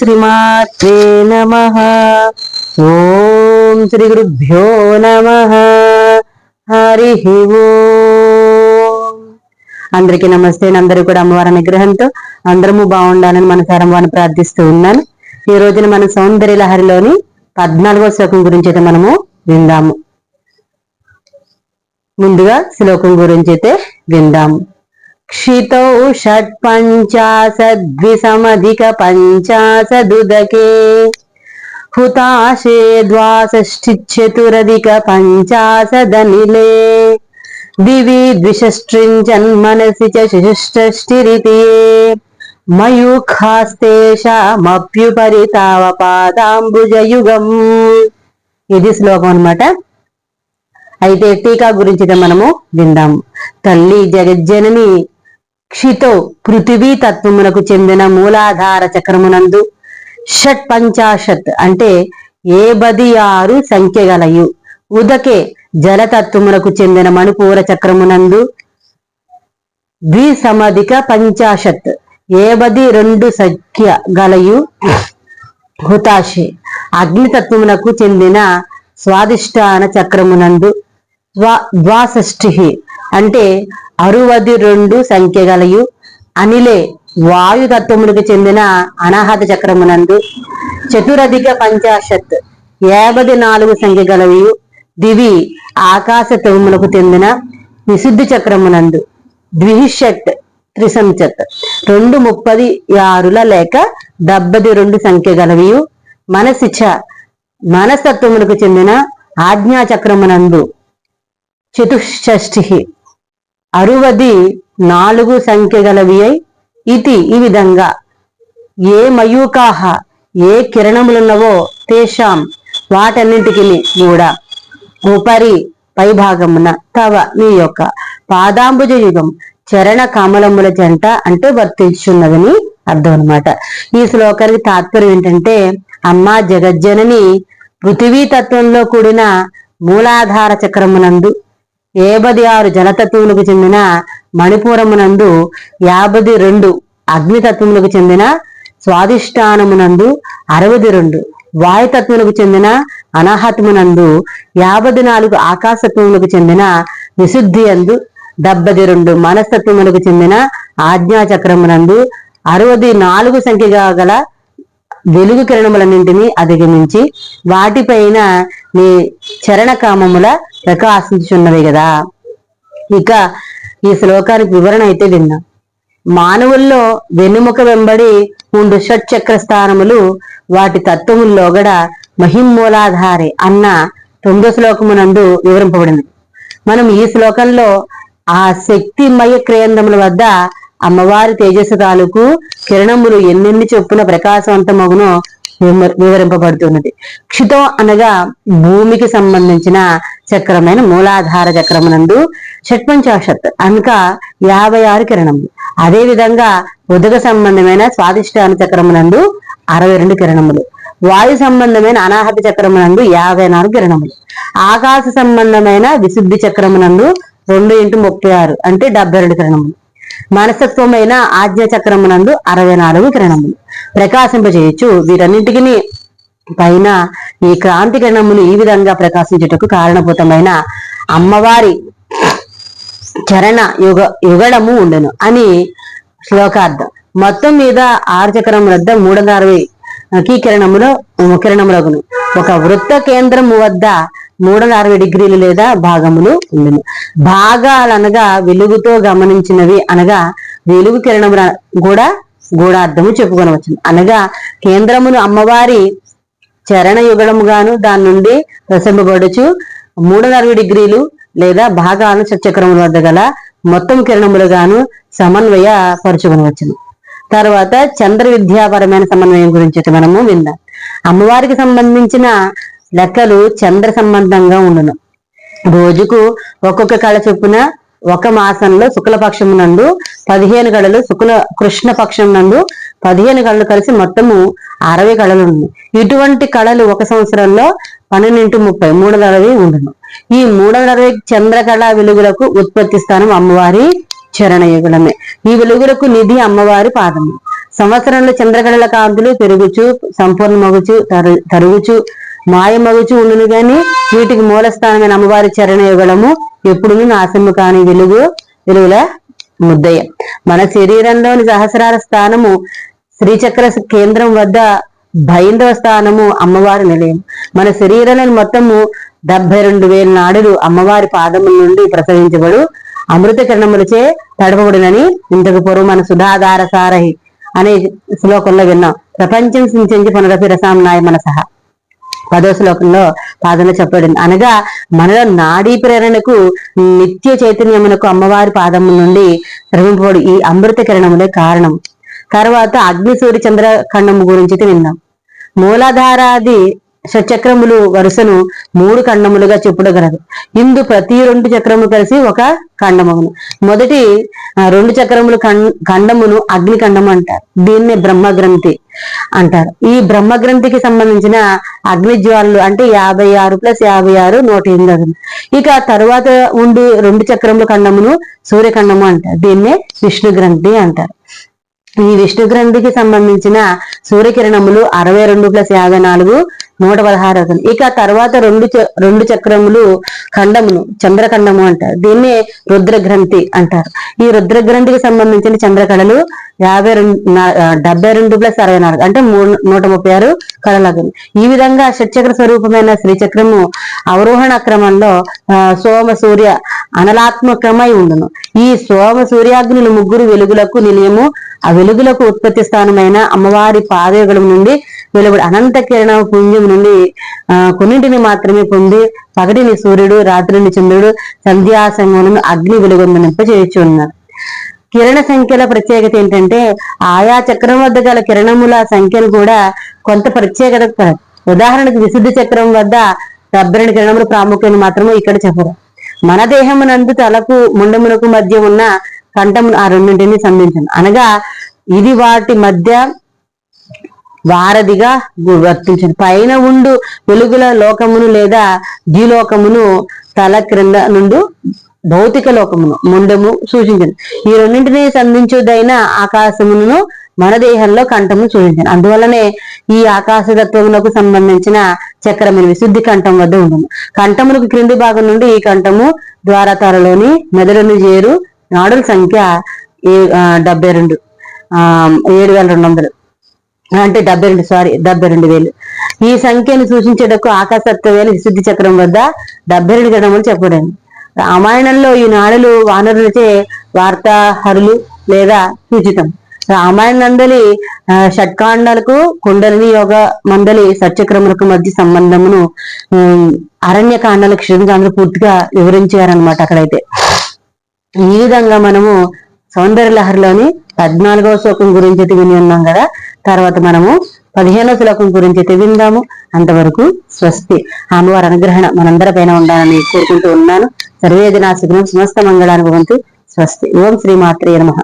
శ్రీమాత్రే నమ. ఓం శ్రీ గురుభ్యో నమ. హరి అందరికీ నమస్తే. అందరూ కూడా అమ్మవారి అనుగ్రహంతో అందరము బాగుండాలని మనసారం వారిని ప్రార్థిస్తూ ఉన్నాను. ఈ రోజున మన సౌందర్య లహరిలోని పద్నాలుగో శ్లోకం గురించి అయితే మనము విందాము. ముందుగా శ్లోకం గురించి అయితే విందాము. క్షితౌ షట్ పంచాశద్విసమధిక పంచాశదుదకే హుతాశే ద్వాషష్టిచతురధిక పంచాశదనిలే దివి ద్విషష్ట్రించన్ మనసి చ శిశిష్టష్టిరితి మయూఖాస్తేషామప్యుపరి తావ పాదాంబుజయుగం ఇది శ్లోకం అన్నమాట. అయితే టీకా గురించి మనము విందాము తల్లి జగజ్జనని క్షితో పృథివీ తత్వమునకు చెందిన మూలాధార చక్రమునందు షట్ పంచాశత్ అంటే ఏ బది ఆరు సంఖ్య గలయు. ఉదకే జలతత్వమునకు చెందిన మణిపూర చక్రమునందు ద్విసమధిక పంచాశత్ ఏబది రెండు సంఖ్య గలయు హుతాశి. అగ్నితత్వమునకు చెందిన స్వాదిష్టాన చక్రమునందు ద్వా ద్వాషష్ఠి అంటే అరువది రెండు సంఖ్య గలయు. అనిలే వాయుతత్వములకు చెందిన అనాహత చక్రమునందు చతురధిక పంచాశత్ యాభై నాలుగు సంఖ్య గలవియు దివి ఆకాశతములకు చెందిన విశుద్ధి చక్రమునందు ద్విషట్ త్రిసంచత్ రెండు ముప్పది ఆరుల లేక డెబ్బది రెండు సంఖ్య గలవియు మనసిచ మనస్తత్వములకు చెందిన ఆజ్ఞా చక్రమునందు చతుషష్ఠి అరువది నాలుగు సంఖ్య గలవి అయి ఇది ఈ విధంగా. ఏ మయూకాహ ఏ కిరణములున్నవో తేషాం వాటన్నింటికి కూడా. ఉపరి పైభాగమున తవ నీ యొక్క పాదాంబుజ యుగం చరణ కమలముల జంట అంటే వర్తించున్నదని అర్థం అన్నమాట. ఈ శ్లోకానికి తాత్పర్యం ఏంటంటే అమ్మా జగజ్జనని పృథివీ తత్వంలో కూడిన మూలాధార చక్రమునందు ఏబది ఆరు జలతత్వములకు చెందిన మణిపూరమునందు యాభై రెండు అగ్నితత్వములకు చెందిన స్వాదిష్టానమునందు అరవది రెండు వాయుతత్వములకు చెందిన అనాహతమునందు యాభై నాలుగు ఆకాశత్వములకు చెందిన విశుద్ధి అందు డెబ్బది రెండు మనస్తత్వములకు చెందిన ఆజ్ఞాచక్రమునందు అరవది నాలుగు సంఖ్యగా గల వెలుగు కిరణములన్నింటినీ అధిగమించి వాటిపైన నీ చరణ కామముల ప్రకాశించున్నవి కదా ఇక ఈ శ్లోకానికి వివరణ అయితే విన్నాం. మానవుల్లో వెన్నుముక వెంబడి ఉండు షట్చక్ర స్థానములు వాటి తత్వముల్లోగడ మహిమ్మూలాధారి అన్న తొమ్మిదో శ్లోకమునందు వివరింపబడింది. మనం ఈ శ్లోకంలో ఆ శక్తిమయ క్రేంద్రముల వద్ద అమ్మవారి తేజస్సు తాలూకు కిరణములు ఎన్నెన్ని చొప్పున ప్రకాశవంతమగునో వివరింపబడుతున్నది. క్షితం అనగా భూమికి సంబంధించిన చక్రమైన మూలాధార చక్రమునందు షట్పంచాషత్ అనక యాభై ఆరు కిరణములు. అదే విధంగా ఉదక సంబంధమైన స్వాదిష్టాన చక్రమునందు అరవై రెండు కిరణములు. వాయు సంబంధమైన అనాహత చక్రమునందు యాభై నాలుగు కిరణములు. ఆకాశ సంబంధమైన విశుద్ధి చక్రమునందు రెండు ఇంటూ ముప్పై ఆరు అంటే డెబ్బై రెండు కిరణములు. మనస్తత్వమైన ఆజ్ఞ చక్రమునందు అరవై నాలుగు కిరణములు. ప్రకాశింపజేయచ్చు వీటన్నింటికి పైన ఈ క్రాంతి కిరణములు ఈ విధంగా ప్రకాశించుటకు కారణభూతమైన అమ్మవారి చరణ యుగ యుగడము ఉండెను అని శ్లోకార్థం. మొత్తం మీద ఆరు చక్రం వద్ద మూడు వందల అరవై కీకిరణములు కిరణములగును. ఒక వృత్త కేంద్రము వద్ద మూడు వందల అరవై డిగ్రీలు లేదా భాగములు ఉండును. భాగాలనగా వెలుగుతో గమనించినవి అనగా వెలుగు కిరణముల కూడా గూఢార్థము చెప్పుకొనవచ్చు అనగా కేంద్రమును అమ్మవారి చరణ యుగడముగాను దాని నుండి ప్రసంపబడుచు మూడు వందల డిగ్రీలు లేదా భాగాలను చక్రముల వద్ద గల మొత్తం కిరణములుగాను సమన్వయ పరుచుకొనవచ్చును. తర్వాత చంద్ర విద్యాపరమైన సమన్వయం గురించి మనము విందాం. అమ్మవారికి సంబంధించిన లెక్కలు చంద్ర సంబంధంగా ఉండును. రోజుకు ఒక్కొక్క కళ చొప్పున ఒక మాసంలో శుక్లపక్షం నందు పదిహేను కళలు శుక్ల కృష్ణ పక్షం నందు పదిహేను కళలు కలిసి మొత్తము అరవై కళలు ఉన్నాయి ఇటువంటి కళలు ఒక సంవత్సరంలో పన్నెండు ముప్పై మూడు వందల అరవై ఉండును. ఈ మూడు వందల అరవై చంద్రకళ వెలుగులకు ఉత్పత్తి స్థానం అమ్మవారి చరణయుగులమే. ఈ వెలుగులకు నిధి అమ్మవారి పాదము. సంవత్సరంలో చంద్రకళల కాంతులు పెరుగుచు సంపూర్ణ మగుచు తరు- తరుగుచు మాయ మగుచు ఉండును గాని వీటికి మూలస్థానమైన అమ్మవారి చరణ యుగళము ఎప్పుడు నాశము కాని వెలుగు వెలుగుల ముద్దయ్య. మన శరీరంలోని సహస్రార స్థానము శ్రీచక్ర కేంద్రం వద్ద భైందవ స్థానము అమ్మవారి నిలయం. మన శరీరంలోని మొత్తము డెబ్బై రెండు వేల నాడులు అమ్మవారి పాదముల నుండి ప్రసవించబడు అమృత కిరణములచే తడపబడినని ఇంతకు పూర్వం మన సుధాధార సారహి అనే శ్లోకంలో విన్నాం. ప్రపంచం సించి పునరపి రసాంనాయ మన సహా పదో శ్లోకంలో పాదంలో చెప్పబడింది. అనగా మనలో నాడీ ప్రేరణకు నిత్య చైతన్యమునకు అమ్మవారి పాదముల నుండి ప్రవహింపబడు ఈ అమృత కిరణములే కారణం. తర్వాత అగ్ని సూర్య చంద్ర ఖండము గురించి విన్నాం మూలాధారాది షట్చక్రములు వరుసను మూడు ఖండములుగా చెప్పుడగలదు. ఇందు ప్రతి రెండు చక్రము కలిసి ఒక ఖండమగును. మొదటి రెండు చక్రములు ఖండమును అగ్ని ఖండము అంటారు. దీన్నే బ్రహ్మగ్రంథి అంటారు. ఈ బ్రహ్మగ్రంథికి సంబంధించిన అగ్నిజ్వాలలు అంటే యాభై ఆరు ప్లస్ యాభై ఆరు నూట ఎనిమిది ఇక తరువాత ఉండి రెండు చక్రముల ఖండమును సూర్యఖండము అంటారు. దీన్నే విష్ణు గ్రంథి అంటారు. ఈ విష్ణు గ్రంథికి సంబంధించిన సూర్యకిరణములు అరవై రెండు ప్లస్ యాభై నాలుగు నూట పదహారు అవుతుంది. ఇక తర్వాత రెండు రెండు చక్రములు ఖండమును చంద్రఖండము అంటారు. దీన్నే రుద్రగ్రంథి అంటారు. ఈ రుద్రగ్రంథికి సంబంధించిన చంద్రకళలు యాభై రెండు డెబ్బై రెండు ప్లస్ అరవై నాలుగు అంటే మూడు నూట ముప్పై ఆరు కళలకు ఈ విధంగా షట్చక్ర స్వరూపమైన శ్రీచక్రము అవరోహణ క్రమంలో సోమ సూర్య అనలాత్మకమై ఉండును. ఈ సోమ సూర్యాగ్నులు ముగ్గురు వెలుగులకు నిలయము ఆ వెలుగులకు ఉత్పత్తి స్థానమైన అమ్మవారి పాదయుగం నుండి వెలుగుడు అనంత కిరణ పుణ్యం నుండి ఆ కొన్నింటిని మాత్రమే పొంది పగటిని సూర్యుడు రాత్రిని చంద్రుడు సంధ్యాసంగములను అగ్ని వెలుగొందనింప చేయొచ్చు ఉన్నారు. కిరణ సంఖ్యల ప్రత్యేకత ఏంటంటే ఆయా చక్రం వద్ద గల కిరణముల సంఖ్యను కూడా కొంత ప్రత్యేకత ఉదాహరణకు విశుద్ధ చక్రం వద్ద డెబ్బై రెండు ప్రాముఖ్యం ప్రాముఖ్యత మాత్రమే ఇక్కడ చెప్పరు. మన దేహమునందు తలకు ముండమునకు మధ్య ఉన్న కంఠము ఆ రెండింటిని సంధించను. అనగా ఇది వాటి మధ్య వారధిగా గు- పైన ఉండు వెలుగుల లోకమును లేదా ద్విలోకమును తల క్రింద నుండి భౌతిక లోకమును ముండము సూచించింది ఈ రెండింటిని సంధించుదైన ఆకాశమును మన దేహంలో కంఠము చూపించాను. అందువల్లనే ఈ ఆకాశతత్వములకు సంబంధించిన చక్రమైన విశుద్ధి కంఠం వద్ద ఉంటుంది కంఠములకు క్రింది భాగం నుండి ఈ కంఠము ద్వారా త్వరలోని మెదడును చేరు నాడుల సంఖ్య ఏ- డెబ్బై రెండు ఆ ఏడు వేల రెండు వందలు. అంటే డెబ్బై రెండు సారీ డెబ్బై రెండు వేలు. ఈ సంఖ్యను సూచించేటకు ఆకాశత్వమైన విశుద్ధి చక్రం వద్ద డెబ్బై రెండు గణములు చెప్పబడింది రామాయణంలో ఈ నాడులు వానరులచే వార్తాహరులు లేదా సూచితం. రామాయణందలి ఆ, షట్కాండాలకు కుండలిని యోగ మందలి సత్యక్రములకు మధ్య సంబంధమును ఉమ్, అరణ్య కాండాల క్షీణకాండలు పూర్తిగా వివరించారనమాట అక్కడైతే. ఈ విధంగా మనము సౌందర్య లహరిలోని పద్నాలుగవ శ్లోకం గురించి అయితే విని ఉన్నాం కదా. తర్వాత మనము పదిహేనవ శ్లోకం గురించి అయితే విందాము. అంతవరకు స్వస్తి. అమ్మవారి అనుగ్రహణ మనందరిపైన ఉండాలని కోరుకుంటూ ఉన్నాను. సర్వేదినా సుఖం సమస్త మంగళానుభవంతు. స్వస్తి. ఓం శ్రీ మాత్రే నమః.